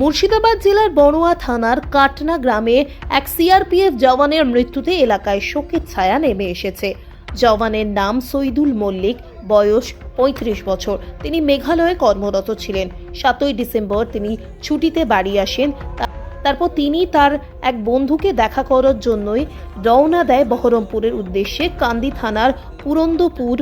মুর্শিদাবাদ জেলার বড়ুয়া থানার কাটনা গ্রামে এক সিআরপিএফ জওয়ানের মৃত্যুতে এলাকায় শোকের ছায়া নেমে এসেছে। জওয়ানের নাম সৈদুল মল্লিক, বয়স পঁয়ত্রিশ বছর। তিনি মেঘালয়ে কর্মরত ছিলেন। সাতই ডিসেম্বর তিনি ছুটিতে বাড়ি আসেন। তারপর তিনি তার এক বন্ধুকে দেখা করার জন্যই রওনা দেয় বহরমপুরের উদ্দেশ্যে কান্দি থানার পুরন্দপুর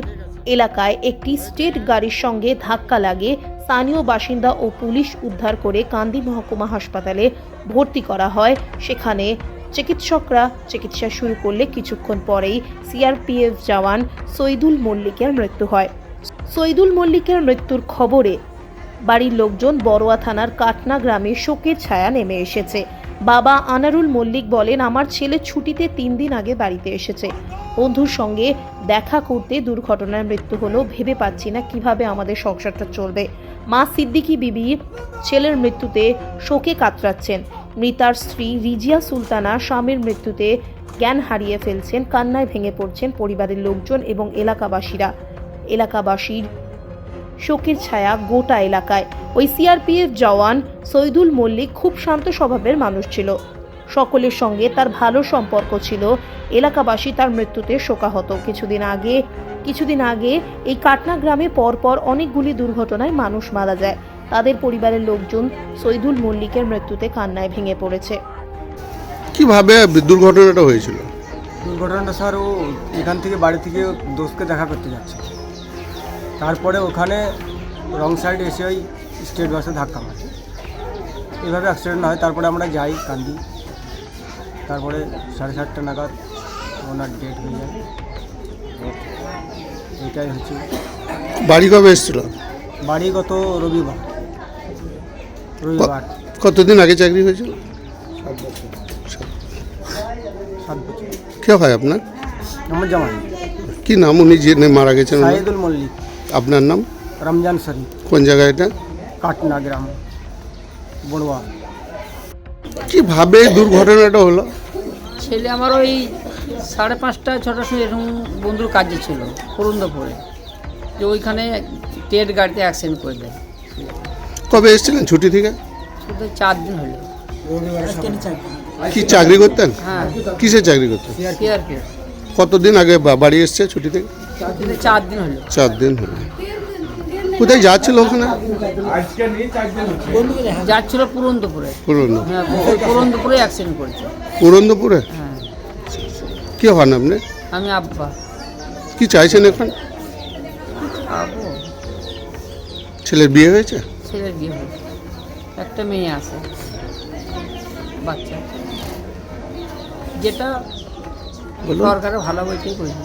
এলাকায় একটি স্টেট গাড়ির সঙ্গে ধাক্কা লাগে স্থানীয় বাসিন্দা ও পুলিশ উদ্ধার করে কান্দি মহকুমা হাসপাতালে ভর্তি করা হয়। সেখানে চিকিৎসকরা চিকিৎসা শুরু করলে কিছুক্ষণ পরেই সিআরপিএফ জওয়ান সৈদুল মল্লিকের মৃত্যু হয়। সৈদুল মল্লিকের মৃত্যুর খবরে বাড়ির লোকজন বড়োয়া থানার কাটনা গ্রামে শোকের ছায়া নেমে এসেছে। বাবা আনারুল মল্লিক বলেন, আমার ছেলে ছুটিতে তিন দিন আগে বাড়িতে এসেছে। বন্ধুর সঙ্গে দেখা করতে দুর্ঘটনায় মৃত্যু হলো। ভেবে পাচ্ছি না কীভাবে আমাদের সংসারটা চলবে। মা সিদ্দিকী বিবি ছেলের মৃত্যুতে শোকে কাতরাচ্ছেন। মৃতার স্ত্রী রিজিয়া সুলতানা স্বামীর মৃত্যুতে জ্ঞান হারিয়ে ফেলছেন। কান্নায় ভেঙে পড়ছেন পরিবারের লোকজন এবং এলাকাবাসীরা। এলাকাবাসীর শোকের ছায়া গোটা এলাকায়। ওই সিআরপিএফ জওয়ান সৈদুল মল্লিক খুব শান্ত স্বভাবের মানুষ ছিল। সকলের সঙ্গে তার ভালো সম্পর্ক ছিল। এলাকাবাসী তার মৃত্যুতে শোকাহত। কিছুদিন আগে কিছুদিন আগে এই কাটনা গ্রামে পরপর অনেকগুলি দুর্ঘটনায় মানুষ মারা যায়। তাদের পরিবারের লোকজন সৈদুল মল্লিকের মৃত্যুতে কান্নায় ভেঙে পড়েছে। কীভাবে দুর্ঘটনাটা হয়েছিল? দুর্ঘটনাটা স্যার ও এখান থেকে বাড়ি থেকে দোষকে দেখা করতে যাচ্ছে। তারপরে ওখানে রং সাইড এসে ওই স্টেট বাসে ধাক্কা মারে। এভাবে অ্যাক্সিডেন্ট হয় তারপরে আমরা যাই কান্দি। তারপরে সাড়ে সাতটা নাগাদ ওনার ডেট হয়ে যায়। এটাই হচ্ছে। বাড়ি কবে এসেছিল? বাড়ি গত রবিবার। রবিবার। কতদিন আগে চাকরি হয়েছিল? সাত বছর। কে হয় আপনার? আমার জামাই। কি নাম? উনি যে মারা গেছেন? সাইদুল মল্লিক। আপনার নাম? রমজান শরীফ। কোন জায়গায় এটা? কাটনা গ্রাম বড়ুয়া। কীভাবে দুর্ঘটনাটা হলো? ছেলে আমার ওই সাড়ে পাঁচটা ছটার সময় এরকম বন্ধুর কাজে ছিল পুরন্দপুরে। যে ওইখানে টেট গাড়িতে অ্যাক্সিডেন্ট করে দেয়। কবে এসেছিলেন ছুটি থেকে? শুধু চার দিন হলো। কি চাকরি করতেন? হ্যাঁ। কিসে চাকরি করতেন? আর কি কতদিন আগে বা- বাড়ি এসছে ছুটি থেকে? চার দিন হলো। চার দিন হলো। কোথায় যাচ্ছিল ওখানে? যাচ্ছিল পুরন্দপুরে। পুরনো হ্যাঁ পুরন্দপুরে অ্যাক্সিডেন্ট করেছে। পুরন্দপুরে? হ্যাঁ। কে হন আপনি? আমি আব্বা। কি চাইছেন এখন? ছেলের বিয়ে হয়েছে? ছেলের বিয়ে হয়েছে একটা মেয়ে আছে। বাচ্চা। যেটা সরকারের ভালো বইটাই করেছে।